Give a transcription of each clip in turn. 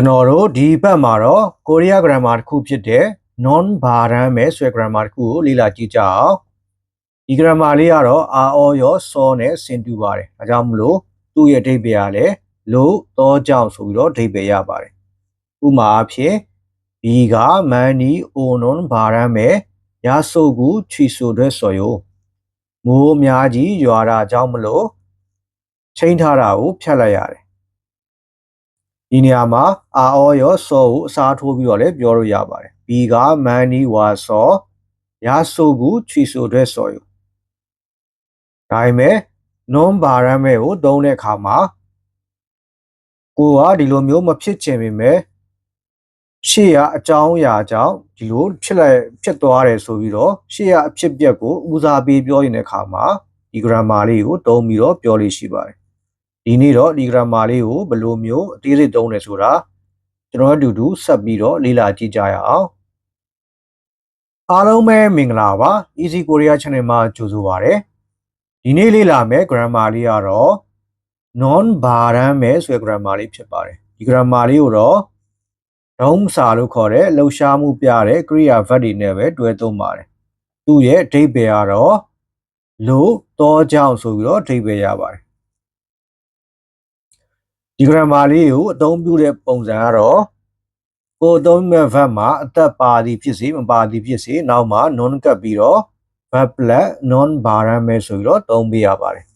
ကျွန်တော်တို့ဒီဘက်မှာတော့ကိုရီးယား grammar တစ်ခုဖြစ်တဲ့ non ဘာရမ်းမဲဆွဲ grammar တစ်ခုကိုလေ့လာကြည့်ကြအောင်ဒီ grammar လေးကတော့အာအောရောစောနဲ့ဆင်တူပါတယ်ဒါကြောင့်မလို့သူ့ရဲ့အဓိပ္ပာယ်ကလည်းလို့တော့ကြောင့်ဆိုပြီးတော့အဓိပ္ပာယ်ရပါတယ်ဥပမာအဖြစ်ဒီကမန်နီအိုနွန်ဘာရမ်းမဲရဆုပ်ကူချီဆိုတဲ့ဆိုယောမိုးအများကြီးရွာတာကြောင့်မလို့ချိန်ထားတာကိုဖြတ်လိုက်ရတယ် ဒီနေရာမှာအာအောရောစောကိုအစားထိုးပြီးတော့လည်းပြောလို့ရပါတယ်ဘီကမန်နီဝါစောရဆုပ်ကူချီဆိုတဲ့ဆိုယောဒါပေမဲ့ non ဘာရမ်းမဲကိုသုံးတဲ့အခါမှာကိုကဒီလိုမျိုးမဖြစ်ချင်ပေမဲ့ရှေ့ကအကြောင်းအရာကြောင့်ဒီလိုဖြစ်လိုက်ဖြစ်သွားတယ်ဆိုပြီးတော့ရှေ့ကအဖြစ်ပြက်ကိုဦးစားပေးပြောရင်တဲ့အခါမှာဒီ grammar လေးကိုသုံးပြီးတော့ပြောလို့ရှိပါတယ် ဒီနေ့တော့ ဒီ grammar လေးကိုဘယ်လိုမျိုးအသေးစိတ်သုံးလဲဆိုတာကျွန်တော်တို့အတူတူဆက်ပြီးတော့လေ့လာကြည့်ကြရအောင်အားလုံးပဲမင်္ဂလာပါ Easy Korea Channel မှာကြိုဆိုပါရစေဒီနေ့လေ့လာမယ့် grammar လေးကတော့ non ဘာရမ်းမဲဆိုတဲ့ grammar လေးဖြစ်ပါတယ်ဒီ grammar လေးကိုတော့ဒုံးစာလို့ခေါ်တဲ့လှုပ်ရှားမှုပြတဲ့ကရိယာ verb တွေနဲ့ပဲတွဲသုံးပါတယ်သူ့ရဲ့အဓိပ္ပာယ်ကတော့လို့တော့ကြောင့်ဆိုပြီးတော့အဓိပ္ပာယ်ရပါတယ် ဒီ grammar လေးကိုအသုံးပြုတဲ့ပုံစံကတော့ကိုအသုံးမဲ့ verb မှာအသက်ပါသည်ဖြစ်စေမပါသည်ဖြစ်စေနောက်မှာ non ကပ်ပြီးတော့ verb plus non ဘာရမ်းမဲဆိုပြီးတော့သုံးပေးရပါတယ်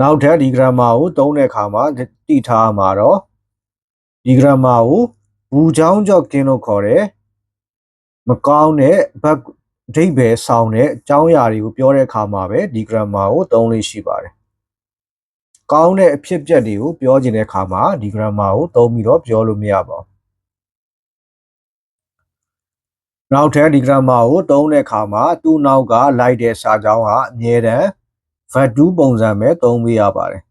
နောက်ထပ်ဒီ grammar ကိုသုံးတဲ့အခါမှာတိထားမှာတော့ဒီ grammar ကိုဘူးချောင်းကြော့ကင်းလို့ခေါ်တယ်မကောင်းတဲ့ဘက်အဓိပ္ပာယ်ဆောင်တဲ့အကြောင်းအရာတွေကိုပြောတဲ့အခါမှာပဲဒီ grammar ကိုသုံးလို့ရှိပါတယ် ကောင်းတဲ့အဖြစ်အပျက်တွေကိုပြောချင်တဲ့အခါမှာဒီ grammar ကိုသုံးပြီးတော့ပြောလို့မရပါဘူးနောက်ထပ်ဒီ grammar ကိုသုံးတဲ့အခါမှာသူ့နောက်ကလိုက်တဲ့စာကြောင်းကအမြဲတမ်း verb to ပုံစံပဲသုံးပေးရပါတယ်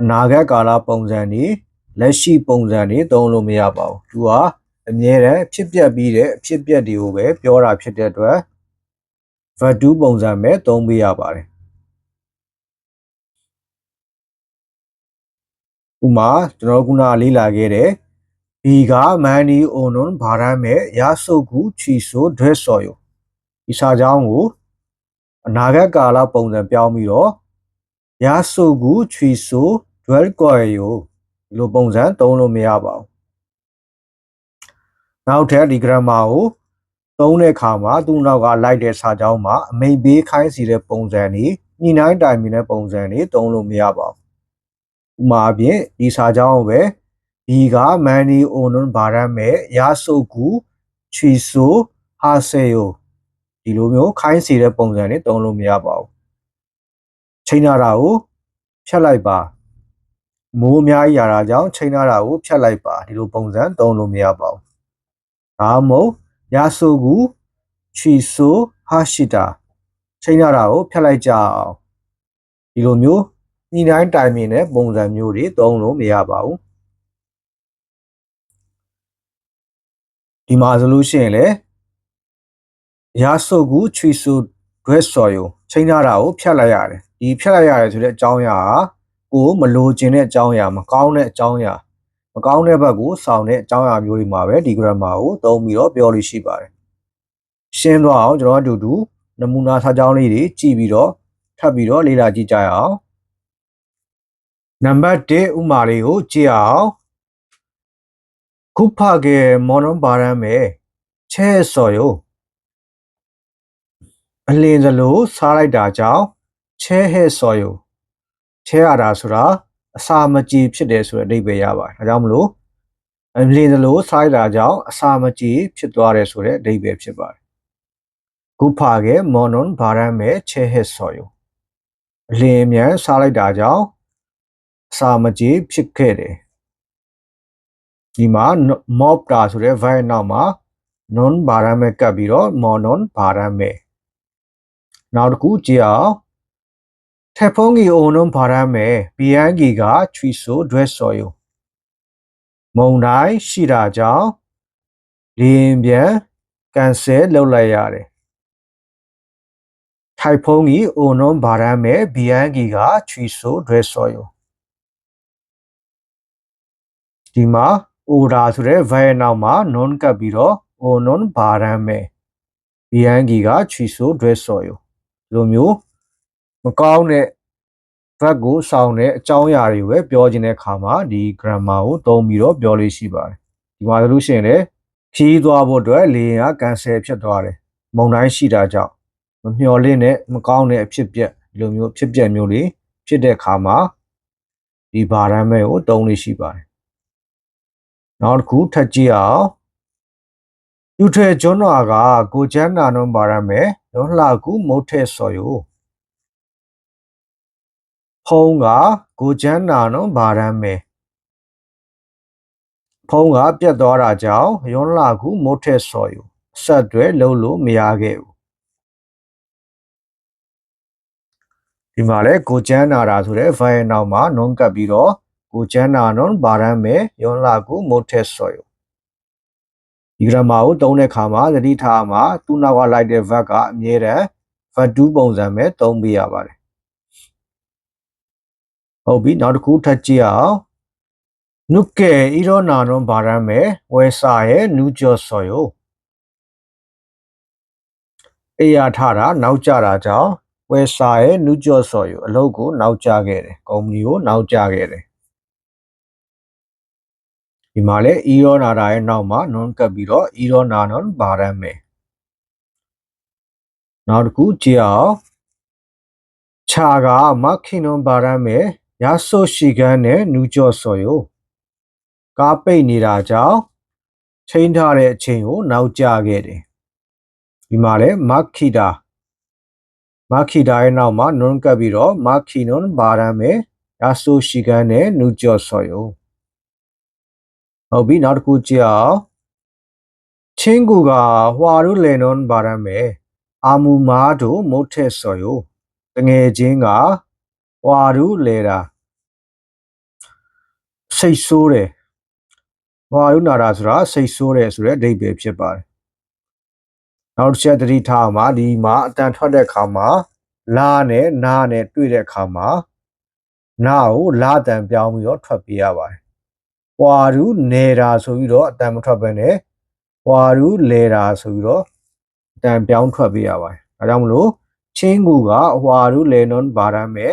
အနာဂတ်ကာလပုံစံနေလက်ရှိပုံစံနေသုံးလို့မရပါဘူးသူကအမြဲတမ်းဖြစ်ပျက်ပြီးတဲ့အဖြစ်ပျက်တွေကိုပဲပြောတာဖြစ်တဲ့အတွက် verb to ပုံစံပဲသုံးပေးရပါတယ် ဥမာကျွန်တော်ခုနလေးလာခဲ့တဲ့ဒီကမန်နီအိုနွန်ဘာရမ်းမဲ့ရဆုပ်ကူချီဆိုဒရက်ဆော်ယိုဒီစာကြောင်းကိုအနာဂတ်ကာလပုံစံပြောင်းပြီးတော့ရဆုပ်ကူချီဆိုဒရက်ကော်ယိုဒီလိုပုံစံသုံးလို့မရပါဘူးနောက်ထပ်ဒီ grammar ကိုသုံးတဲ့အခါမှာသူ့နောက်ကလိုက်တဲ့စာကြောင်းမှာအမိန်ပေးခိုင်းစီတဲ့ပုံစံတွေညှိနှိုင်းတိုင်ပင်တဲ့ပုံစံတွေသုံးလို့မရပါဘူး ဥမာအပြင်ဒီစာကြောင်းကိုပဲဒီကမန်နီအိုနွန်ဘာရမ်းမဲ့ရာဆုပ်ကူချီဆိုဟာဆေယိုဒီလိုမျိုးခိုင်းစီတဲ့ပုံစံတွေသုံးလို့မရပါဘူးချိန်နာတာကိုဖြတ်လိုက်ပါမိုးအများကြီးရတာကြောင့်ချိန်နာတာကိုဖြတ်လိုက်ပါဒီလိုပုံစံသုံးလို့မရပါဘူးဒါမှမဟုတ်ရာဆုပ်ကူချီဆိုဟာရှိတာချိန်နာတာကိုဖြတ်လိုက်ကြအောင်ဒီလိုမျိုး ညှိနှိုင်းတိုင်ပင်တဲ့ပုံစံမျိုးတွေသုံးလို့မရပါဘူးဒီမှာဆိုလို့ရှိရင်လေရာဆုပ်ကူချွီဆူဒရက်ဆော်ယိုချိန်ထားတာကိုဖြတ်လိုက်ရတယ်ဒီဖြတ်လိုက်ရတယ်ဆိုတဲ့အကြောင်းအရာကကိုမလိုချင်တဲ့အကြောင်းအရာမကောင်းတဲ့အကြောင်းအရာမကောင်းတဲ့ဘက်ကိုဆောင်တဲ့အကြောင်းအရာမျိုးတွေမှာပဲဒီ grammar ကိုသုံးပြီးတော့ပြောလို့ရှိပါတယ်ရှင်းသွားအောင်ကျွန်တော်တို့အတူတူနမူနာစာကြောင်းလေးတွေကြည့်ပြီးတော့ထပ်ပြီးတော့လေ့လာကြည့်ကြရအောင် နံပါတ်1ဥမာလေးကိုကြည့်အောင်ခုဖကေမော်နွန်ပါရမ်းမဲချဲစော်ယိုအလင်းစလိုစားလိုက်တာကြောင့်ချဲဟဲဆော်ယိုချဲရတာဆိုတာအစာမကြေဖြစ်တယ်ဆိုတဲ့အဓိပ္ပာယ်ရပါတယ်ဒါကြောင့်မလို့အလင်းစလိုစားလိုက်တာကြောင့်အစာမကြေဖြစ်သွားတယ်ဆိုတဲ့အဓိပ္ပာယ်ဖြစ်ပါတယ်ခုဖကေမော်နွန်ပါရမ်းမဲချဲဟဲဆော်ယိုအလင်းမြန်စားလိုက်တာကြောင့် စာမကြေဖြစ်ခဲ့တယ်ဒီမှာ mob တာဆိုတဲ့ verb နောက်မှာ non ဘာရမ်းမဲ့ကပ်ပြီးတော့ monon ဘာရမ်းမဲ့နောက်တစ်ခုကြည့်အောင်ထက်ဖုံးကြီး onon ဘာရမ်းမဲ့ဘီယန်ကြီးကချွီဆို dress ဆော်ယိုမုံတိုင်းရှိတာကြောင့်လင်းပြန်ကန်ဆယ်လုပ်လိုက်ရတယ်ထိုက်ဖုံးကြီး onon ဘာရမ်းမဲ့ဘီယန်ကြီးကချွီဆို dress ဆော်ယို ဒီမှာ order ဆိုတဲ့ verb နောက်မှာ non ကပ်ပြီးတော့ o non ဘာရမ်းမယ် bianchi ကချီဆိုဒွဲဆော်ယောဒီလိုမျိုးမကောင်းတဲ့ verb ကိုစောင်းတဲ့အကြောင်းအရာတွေပဲပြောခြင်းတဲ့အခါမှာဒီ grammar ကိုသုံးပြီးတော့ပြောလို့ရှိပါတယ်ဒီမှာဆိုလို့ရှိရင်လေခီးသွားဖို့အတွက်လေယာဉ်က cancel ဖြစ်သွားတယ်မုန်တိုင်းရှိတာကြောင့်မမျှော်လင့်တဲ့မကောင်းတဲ့အဖြစ်အပျက်ဒီလိုမျိုးဖြစ်ပျက်မျိုးတွေဖြစ်တဲ့အခါမှာဒီဘာရမ်းမဲကိုသုံးလို့ရှိပါတယ် နောက်တစ်ခုထပ်ကြည့်အောင်ယူထေကျွန်းတော်ကကိုချမ်းနာနုံဘာရမ်းမဲရောလှကူမုတ်ထဲဆော်ယိုဖုံးကကိုချမ်းနာနုံဘာရမ်းမဲဖုံးကပြတ်သွားတာကြောင့်ရောလှကူမုတ်ထဲဆော်ယိုဆက်တွဲလုံးလို့မရခဲ့ဘူးဒီမှာလဲကိုချမ်းနာတာဆိုတဲ့ file နောက်မှာ non ကပ်ပြီးတော့ ကိုချမ်းနာ non ဘာရမ်းမဲရောလှကူမုတ်ထဲဆော်ယိုဒီ grammar ကိုသုံးတဲ့အခါမှာသတိထားမှာသူ့နောက်ကလိုက်တဲ့ verb ကအမြဲတမ်း verb to ပုံစံပဲသုံးပေးရပါတယ်ဟုတ်ပြီနောက်တစ်ခုထပ်ကြည့်အောင်နုကေဣရောနာနွန်ဘာရမ်းမဲဝဲစာရဲ့နူးကျော်ဆော်ယိုအေးရထတာနောက်ကျတာကြောင့်ဝဲစာရဲ့နူးကျော်ဆော်ယိုအလုပ်ကိုနောက်ကျခဲ့တယ်ကုမ္ပဏီကိုနောက်ကျခဲ့တယ် ဒီမှာလဲဣရောနာတာရဲ့နောက်မှာနွန်ကပ်ပြီးတော့ဣရောနာနွန်ဘာရမ်းမဲနောက်တစ်ခုကြည့်အောင်ခြာကမခိနွန်ဘာရမ်းမဲရဆိုရှိကန်နဲ့နူးကျော်ဆော်ယိုကားပိတ်နေတာကြောင့်ချိန်ထားတဲ့အချိန်ကိုနောက်ကျခဲ့တယ်ဒီမှာလဲမခိတာမခိတာရဲ့နောက်မှာနွန်ကပ်ပြီးတော့မခိနွန်ဘာရမ်းမဲရဆိုရှိကန်နဲ့နူးကျော်ဆော်ယို ဟုတ်ပြီနောက်တစ်ခုကြည့်အောင်ချင်းကူကဟွာရုလေနွန်ဘာရမ်းမဲအာမူမာတို့မုတ်ထက်ဆော်ယိုတငယ်ချင်းကဟွာရုလေတာစိတ်ဆိုးတယ်ဟွာရုနာတာဆိုတာစိတ်ဆိုးတယ်ဆိုတဲ့အဓိပ္ပာယ်ဖြစ်ပါတယ်နောက်တစ်ချက်သတိထားမှာဒီမှာအတန်ထွက်တဲ့အခါမှာလာနဲ့နာနဲ့တွေ့တဲ့အခါမှာနာကိုလာတန်ပြောင်းပြီးတော့ထွက်ပြရပါတယ်။ ဟွာရူနေတာဆိုပြီးတော့အတန်မထွက်ဘဲနဲ့ဟွာရူလေတာဆိုပြီးတော့အတန်ပြောင်းထွက်ပြရပါတယ်။ဒါကြောင့်မလို့ချင်းကူကဟွာရူလေနွန်ဘာရမဲ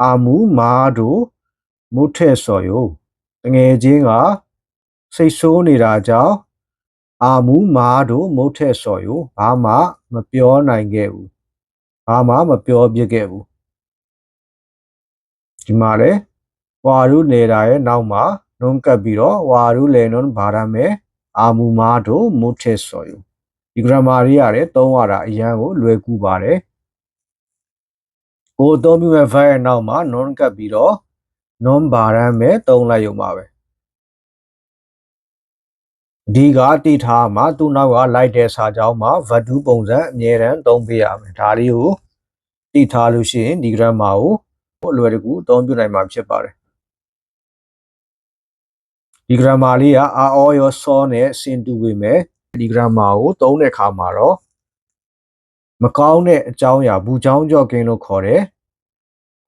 အာမူမာဒိုမုထဲဆော်ယိုတငယ်ချင်းကစိတ်ဆိုးနေတာကြောင့်အာမူမာတို့မုတ်ထက်စော်ယူဘာမှမပြောနိုင်ခဲ့ဘူးဘာမှမပြောပြခဲ့ဘူးဒီမှာလေဝါရုနေတာရဲ့နောက်မှာ နုံကပ်ပြီးတော့ဝါရုလေနွန်ဘာရမဲအာမူမာတို့မုတ်ထက်စော်ယူဒီ grammar တွေရတယ်သုံးရတာအရန်ကိုလွယ်ကူပါတယ်ကိုအသုံးပြုမဲ့ verb ရဲ့နောက်မှာ non ကပ်ပြီးတော့ non ဘာရမဲသုံးလိုက်ရုံပါပဲဒီကတိထားမှာသူ့နောက်ကလိုက်တဲ့စာကြောင်းမှာဗတ်တူးပုံစံအမြဲတမ်းသုံးပေးရမယ်ဒါလေးကိုတိထားလို့ရှိရင်ဒီ grammar ကိုအလွယ်တကူအသုံးပြုနိုင်မှာဖြစ်ပါတယ် ဒီ grammar လေးကအာအောရောစောနဲ့ဆင်တူပေမဲ့ဒီ grammar ကိုသုံးတဲ့အခါမှာတော့မကောင်းတဲ့အကြောင်းအရာဘူးချောင်းကြော့ကင်းလို့ခေါ်တယ်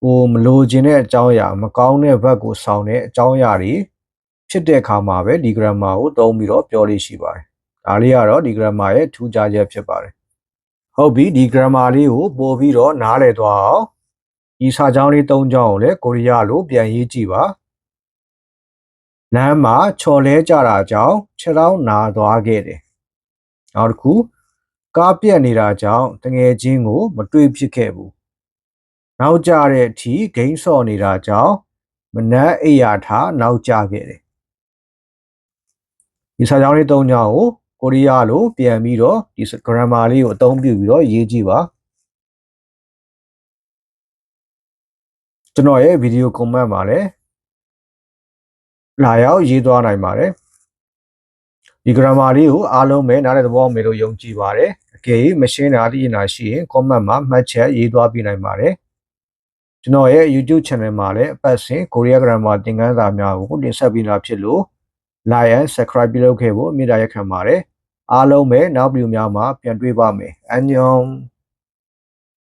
ကိုမလိုချင်တဲ့အကြောင်းအရာမကောင်းတဲ့ဘက်ကိုဆောင်တဲ့အကြောင်းအရာတွေဖြစ်တဲ့အခါမှာပဲဒီ grammar ကိုသုံးပြီးတော့ပြောလို့ရှိပါတယ်။ဒါလေးကတော့ဒီ grammar ရဲ့ထူးခြားချက်ဖြစ်ပါတယ်။ဟုတ်ပြီဒီ grammar လေးကိုပို့ပြီးတော့နားလည်သွားအောင်ဒီစာကြောင်းလေး၃ကြောင်းကိုလည်းကိုရီးယားလိုပြန်ရေးကြည့်ပါ။ လမ်းမှာချော်လဲကြတာကြောင့်ခြေထောက်နာသွားခဲ့တယ်။နောက်တစ်ခုကားပြက်နေတာကြောင့်တငယ်ချင်းကို မတွေ့ဖြစ်ခဲ့ဘူး။နောက်ကြတဲ့အထိဂိမ်းဆော့နေတာကြောင့်မနက်အိယာထားနောက်ကျခဲ့တယ်ဒီစာကြောင်းလေး၃ကြောင်းကိုကိုရီးယားလိုပြန်ပြီးတော့ဒီ grammar လေးကိုအသုံးပြုပြီးတော့ရေးကြည့်ပါကျွန်တော်ရဲ့ဗီဒီယို comment မှာလည်း လာရောက်ရေးသွားနိုင်ပါတယ်ဒီ grammar လေးကိုအားလုံးပဲနားလည်သဘောမယ်လို့ယုံကြည်ပါတယ်အကယ်၍မရှင်းတာသိနေတာရှိရင် comment မှာမှတ်ချက်ရေးသွားပြနိုင်ပါတယ်ကျွန်တော်ရဲ့ YouTube channel မှာလည်းအပတ်စဉ် Korea grammar သင်ခန်းစာများကိုတင်ဆက်ပေးတာဖြစ်လို့ like and subscribe ပြုလုပ်ခဲ့ဖို့အမြဲတမ်းရက်ခံပါတယ်အားလုံးပဲနောက်ဗီဒီယိုများမှာပြန်တွေ့ပါမယ်အန်ညွန်